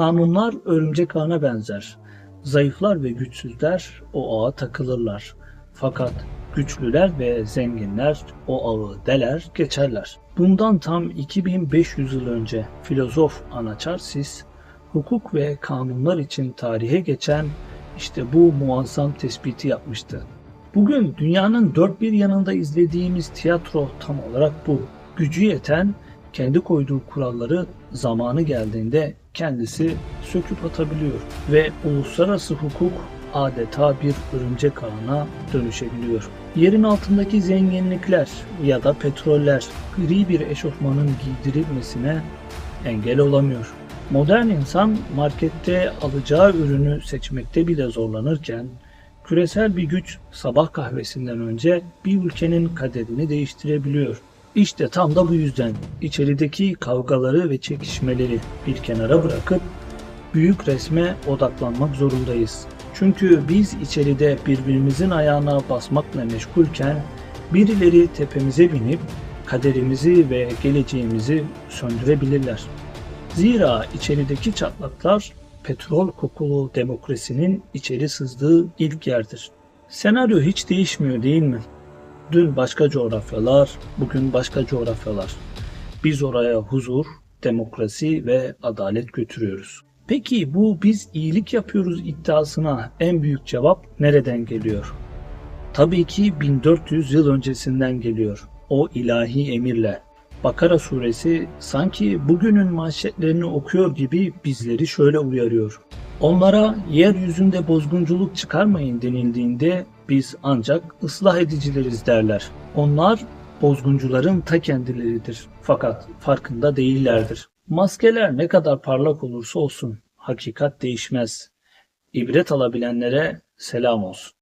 Kanunlar örümcek ağına benzer. Zayıflar ve güçsüzler o ağa takılırlar. Fakat güçlüler ve zenginler o ağı deler geçerler. Bundan tam 2500 yıl önce filozof Anaçarsis hukuk ve kanunlar için tarihe geçen işte bu muazzam tespiti yapmıştı. Bugün dünyanın dört bir yanında izlediğimiz tiyatro tam olarak bu. Gücü yeten kendi koyduğu kuralları zamanı geldiğinde kendisi söküp atabiliyor ve uluslararası hukuk adeta bir örümcek ağına dönüşebiliyor. Yerin altındaki zenginlikler ya da petroller gri bir eşofmanın giydirilmesine engel olamıyor. Modern insan markette alacağı ürünü seçmekte bile zorlanırken küresel bir güç sabah kahvesinden önce bir ülkenin kaderini değiştirebiliyor. İşte tam da bu yüzden içerideki kavgaları ve çekişmeleri bir kenara bırakıp büyük resme odaklanmak zorundayız. Çünkü biz içeride birbirimizin ayağına basmakla meşgulken birileri tepemize binip kaderimizi ve geleceğimizi söndürebilirler. Zira içerideki çatlaklar petrol kokulu demokrasinin içeri sızdığı ilk yerdir. Senaryo hiç değişmiyor değil mi? Dün başka coğrafyalar, bugün başka coğrafyalar. Biz oraya huzur, demokrasi ve adalet götürüyoruz. Peki bu biz iyilik yapıyoruz iddiasına en büyük cevap nereden geliyor? Tabii ki 1400 yıl öncesinden geliyor. O ilahi emirle. Bakara suresi sanki bugünün manşetlerini okuyor gibi bizleri şöyle uyarıyor. Onlara yeryüzünde bozgunculuk çıkarmayın denildiğinde biz ancak ıslah edicileriz derler. Onlar bozguncuların ta kendileridir. Fakat farkında değillerdir. Maskeler ne kadar parlak olursa olsun hakikat değişmez. İbret alabilenlere selam olsun.